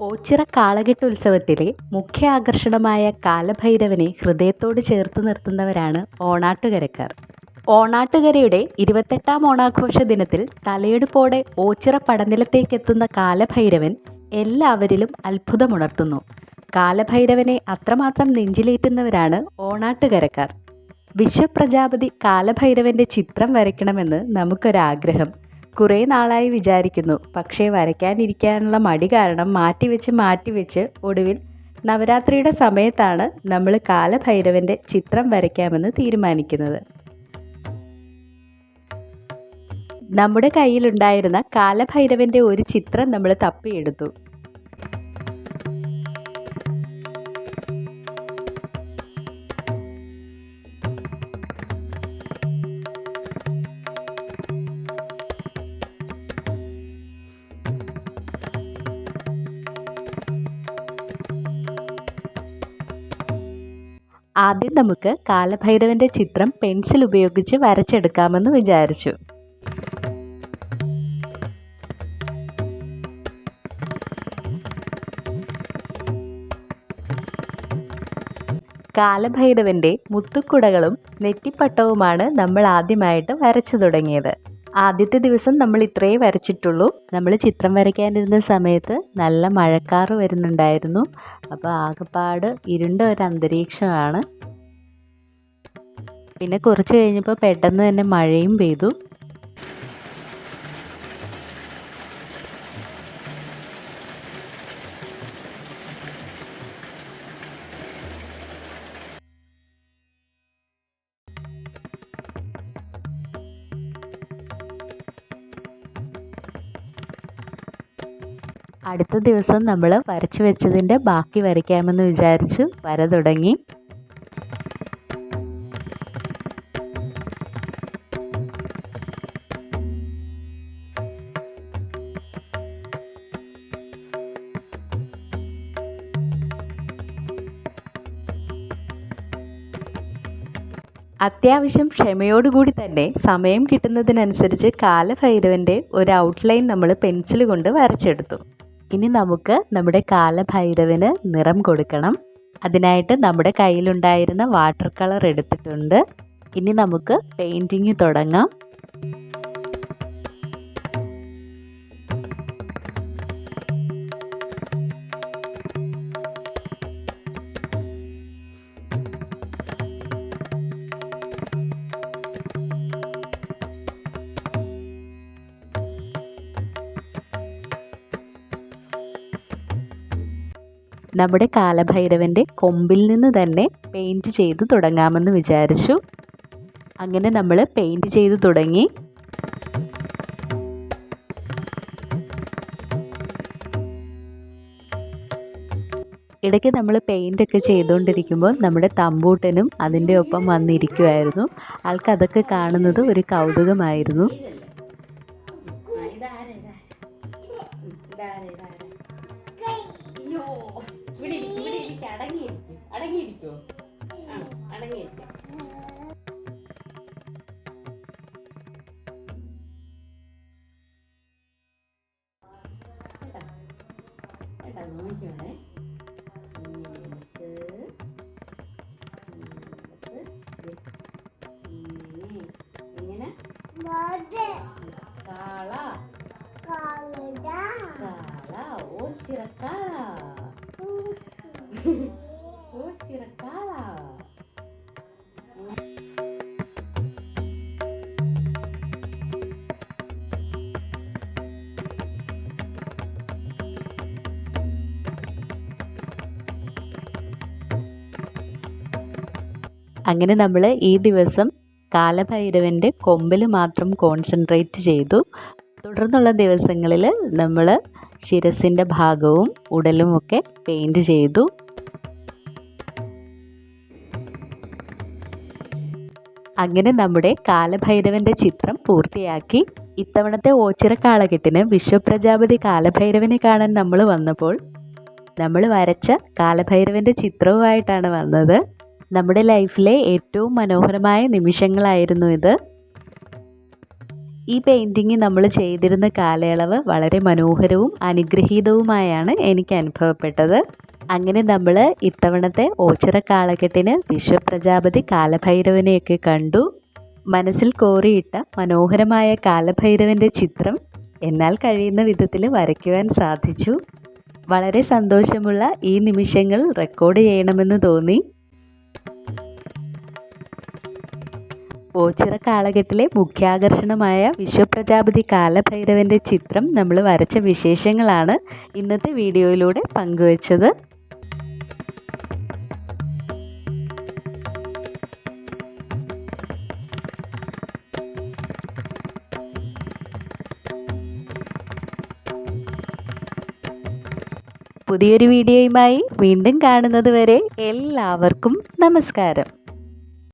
ഓച്ചിറ കാളകെട്ട് ഉത്സവത്തിലെ മുഖ്യ ആകർഷണമായ കാലഭൈരവനെ ഹൃദയത്തോട് ചേർത്ത് നിർത്തുന്നവരാണ് ഓണാട്ടുകരക്കാർ. ഓണാട്ടുകരയുടെ ഇരുപത്തെട്ടാം ഓണാഘോഷ ദിനത്തിൽ തലയെടുപ്പോടെ ഓച്ചിറ പടനിലത്തേക്കെത്തുന്ന കാലഭൈരവൻ എല്ലാവരിലും അത്ഭുതമുണർത്തുന്നു. കാലഭൈരവനെ അത്രമാത്രം നെഞ്ചിലേറ്റുന്നവരാണ് ഓണാട്ടുകരക്കാർ. വിശ്വപ്രജാപതി കാലഭൈരവന്റെ ചിത്രം വരയ്ക്കണമെന്ന് നമുക്കൊരാഗ്രഹം. കുറേ നാളായി വിചാരിക്കുന്നു. പക്ഷേ വരയ്ക്കാനിരിക്കാനുള്ള മടി കാരണം മാറ്റിവെച്ച് മാറ്റിവെച്ച് ഒടുവിൽ നവരാത്രിയുടെ സമയത്താണ് നമ്മൾ കാലഭൈരവന്റെ ചിത്രം വരയ്ക്കാമെന്ന് തീരുമാനിക്കുന്നത്. നമ്മുടെ കയ്യിലുണ്ടായിരുന്ന കാലഭൈരവന്റെ ഒരു ചിത്രം നമ്മൾ തപ്പിയെടുത്തു. ആദ്യം നമുക്ക് കാലഭൈരവന്റെ ചിത്രം പെൻസിൽ ഉപയോഗിച്ച് വരച്ചെടുക്കാമെന്ന് വിചാരിച്ചു. കാലഭൈരവന്റെ മുത്തുക്കുടകളും നെറ്റിപ്പട്ടവുമാണ് നമ്മൾ ആദ്യമായിട്ട് വരച്ചു തുടങ്ങിയത്. ആദ്യത്തെ ദിവസം നമ്മൾ ഇത്രയേ വരച്ചിട്ടുള്ളൂ. നമ്മൾ ചിത്രം വരയ്ക്കാനിരുന്ന സമയത്ത് നല്ല മഴക്കാറ് വരുന്നുണ്ടായിരുന്നു. അപ്പോൾ ആകെപ്പാട് ഇരുണ്ട ഒരു അന്തരീക്ഷമാണ്. പിന്നെ കുറച്ച് കഴിഞ്ഞപ്പോൾ പെട്ടെന്ന് തന്നെ മഴയും പെയ്തു. അടുത്ത ദിവസം നമ്മൾ വരച്ചു വെച്ചതിന്റെ ബാക്കി വരയ്ക്കാമെന്ന് വിചാരിച്ചു വര തുടങ്ങി. അത്യാവശ്യം ക്ഷമയോടുകൂടി തന്നെ സമയം കിട്ടുന്നതിനനുസരിച്ച് കാലഭൈരവന്റെ ഒരു ഔട്ട്ലൈൻ നമ്മൾ പെൻസിൽ കൊണ്ട് വരച്ചെടുത്തു. ഇനി നമുക്ക് നമ്മുടെ കാലഭൈരവന് നിറം കൊടുക്കണം. അതിനായിട്ട് നമ്മുടെ കയ്യിലുണ്ടായിരുന്ന വാട്ടർ കളർ എടുത്തിട്ടുണ്ട്. ഇനി നമുക്ക് പെയിന്റിങ് തുടങ്ങാം. നമ്മുടെ കാലഭൈരവന്റെ കൊമ്പിൽ നിന്ന് തന്നെ പെയിന്റ് ചെയ്ത് തുടങ്ങാമെന്ന് വിചാരിച്ചു. അങ്ങനെ നമ്മൾ പെയിന്റ് ചെയ്ത് തുടങ്ങി. ഇടയ്ക്ക് നമ്മൾ പെയിന്റൊക്കെ ചെയ്തുകൊണ്ടിരിക്കുമ്പോൾ നമ്മുടെ തമ്പൂട്ടനും അതിന്റെ ഒപ്പം വന്നിരിക്കുമായിരുന്നു ആൾക്ക് അതൊക്കെ കാണുന്നത് ഒരു കൗതുകമായിരുന്നു. ഇവിടെ ഇരിക്കും ഇരിക്കും അടങ്ങിയിരിക്കും. അടങ്ങിയിരിക്കോ ആ അടങ്ങിയിരിക്കാം. കേട്ടാ? നോക്കിയോണേ എങ്ങനെ കാള. കാള. ഓ ചിറക്കാള. ഓ അങ്ങനെ നമ്മൾ ഈ ദിവസം കാലഭൈരവന്റെ കൊമ്പിൽ മാത്രം കോൺസെൻട്രേറ്റ് ചെയ്തു. തുടർന്നുള്ള ദിവസങ്ങളിൽ നമ്മൾ ശിരസിന്റെ ഭാഗവും ഉടലുമൊക്കെ പെയിന്റ് ചെയ്തു. അങ്ങനെ നമ്മുടെ കാലഭൈരവന്റെ ചിത്രം പൂർത്തിയാക്കി ഇത്തവണത്തെ ഓച്ചിറ കാളകെട്ടിന് വിശ്വപ്രജാപതി കാലഭൈരവനെ കാണാൻ നമ്മൾ വന്നപ്പോൾ നമ്മൾ വരച്ച കാലഭൈരവന്റെ ചിത്രവുമായിട്ടാണ് വന്നത്. നമ്മുടെ ലൈഫിലെ ഏറ്റവും മനോഹരമായ നിമിഷങ്ങളായിരുന്നു ഇത്. ഈ പെയിന്റിങ് നമ്മൾ ചെയ്തിരുന്ന കാലയളവ് വളരെ മനോഹരവും അനുഗ്രഹീതവുമായാണ് എനിക്ക് അനുഭവപ്പെട്ടത്. അങ്ങനെ നമ്മൾ ഇത്തവണത്തെ ഓച്ചിറ കാളകെട്ടിന് വിശ്വപ്രജാപതി കാലഭൈരവനെയൊക്കെ കണ്ടു. മനസ്സിൽ കോറിയിട്ട മനോഹരമായ കാലഭൈരവന്റെ ചിത്രം എന്നാൽ കഴിയുന്ന വിധത്തിൽ വരയ്ക്കുവാൻ സാധിച്ചു. വളരെ സന്തോഷമുള്ള ഈ നിമിഷങ്ങൾ റെക്കോർഡ് ചെയ്യണമെന്ന് തോന്നി. ഓച്ചിറ കാളഘട്ടിലെ മുഖ്യാകർഷണമായ വിശ്വപ്രജാപതി കാലഭൈരവന്റെ ചിത്രം നമ്മൾ വരച്ച വിശേഷങ്ങളാണ് ഇന്നത്തെ വീഡിയോയിലൂടെ പങ്കുവച്ചത്. പുതിയൊരു വീഡിയോയുമായി വീണ്ടും കാണുന്നത് വരെ എല്ലാവർക്കും നമസ്കാരം.